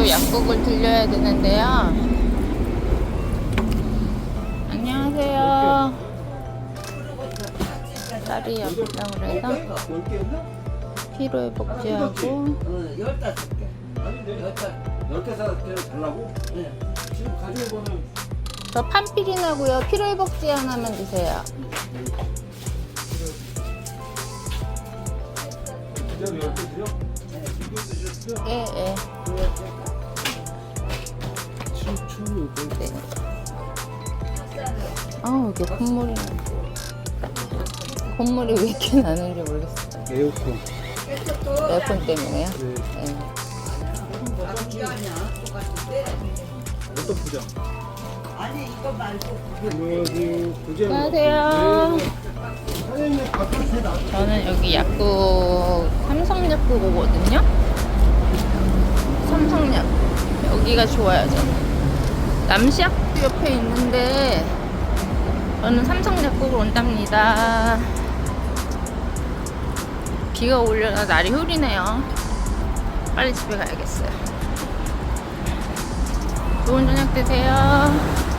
저도 약국을 들려야 되는데요. 안녕하세요. 딸이 아프다고 그래서 피로회 복지하고 열다섯 개. 열다섯 열개 사서 달라고? 네. 지금 가져온 거는 저 판피린하고요. 피로회 복지 하나만 주세요. 예, 예. 추추 네. 아우, 이게 콧물이 나. 콧물이 왜 이렇게 나는지 모르겠어요. 에어컨. 에어컨 때문에요? 네. 네. 어떤 부장? 아니 이거 말고 안녕하세요. 부장. 안녕하세요. 사장님 바깥에 나. 저는 여기 약국 삼성 약국 오거든요. 삼성약 여기가 좋아요. 저는 남시약국 옆에 있는데 저는 삼성약국을 온답니다. 비가 올려라 날이 흐리네요. 빨리 집에 가야겠어요. 좋은 저녁 되세요.